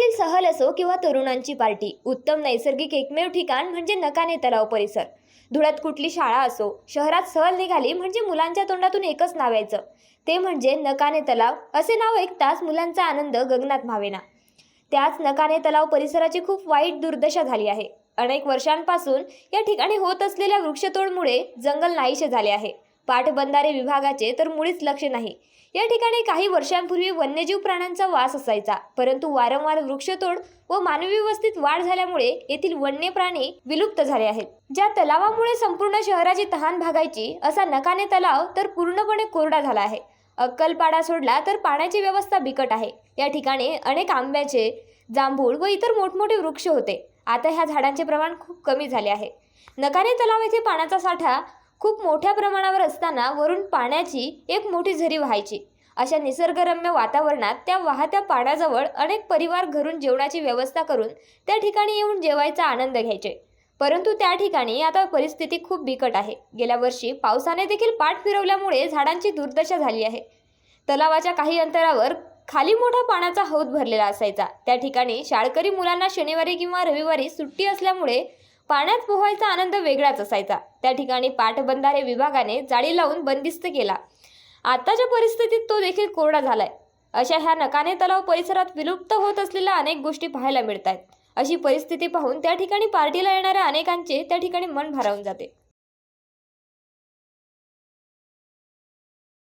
उन्हाळ्यातील सहल असो किंवा तरुणांची पार्टी उत्तम नैसर्गिक एकमेव ठिकाण म्हणजे नकाने तलाव परिसर. धुळ्यात कुठली शाळा असो शहरात सहल निघाली म्हणजे मुलांच्या तोंडातून एकच नाव यायचं. ते म्हणजे नकाने तलाव असे नाव ऐकताच मुलांचा आनंद गगनात मावेना. त्याच नकाने तलाव परिसराची खूप वाईट दुर्दशा झाली आहे. अनेक वर्षांपासून या ठिकाणी होत असलेल्या वृक्षतोडमुळे जंगल नाहीसे झाले आहे. पाटबंधारे विभागाचे तर मुळीच लक्ष नाही. या ठिकाणी काही वर्षांपूर्वी वन्यजीव प्राण्यांचा वास असायचा. परंतु वारंवार वृक्षतोड व मानवी वस्तीत वाढ झाल्यामुळे येथील वन्य प्राणी विलुप्त झाले आहेत. ज्या तलावामुळे संपूर्ण शहराची तहान भागायची असा नकाने तलाव तर पूर्णपणे कोरडा झाला आहे. अक्कलपाडा सोडला तर पाण्याची व्यवस्था बिकट आहे. या ठिकाणी अनेक आंब्याचे जांभूळ व इतर मोठमोठे वृक्ष होते. आता ह्या झाडांचे प्रमाण खूप कमी झाले आहे. नकाने तलाव येथे पाण्याचा साठा खूप मोठ्या प्रमाणावर असताना वरून पाण्याची एक मोठी झरी व्हायची. अशा निसर्गरम्य वातावरणात त्या वाहत्या पाण्याजवळ अनेक परिवार घरून जेवणाची व्यवस्था करून त्या ठिकाणी येऊन जेवायचा आनंद घ्यायचे. परंतु त्या ठिकाणी आता परिस्थिती खूप बिकट आहे. गेल्या वर्षी पावसाने देखील पाठ फिरवल्यामुळे झाडांची दुर्दशा झाली आहे. तलावाच्या काही अंतरावर खाली मोठा पाण्याचा हौद भरलेला असायचा. त्या ठिकाणी शाळकरी मुलांना शनिवारी किंवा रविवारी सुट्टी असल्यामुळे पाण्यात पोहायचा आनंद वेगळाच असायचा. त्या ठिकाणी पाटबंधारे विभागाने जाळी लावून बंदिस्त केला. आताच्या परिस्थितीत तो देखील कोरडा झालाय. अशा ह्या नकाने तलाव परिसरात विलुप्त होत असलेल्या अनेक गोष्टी पाहायला मिळत आहेत अशी परिस्थिती पाहून त्या ठिकाणी पार्टीला येणाऱ्या अनेकांचे त्या ठिकाणी मन भारावून जाते.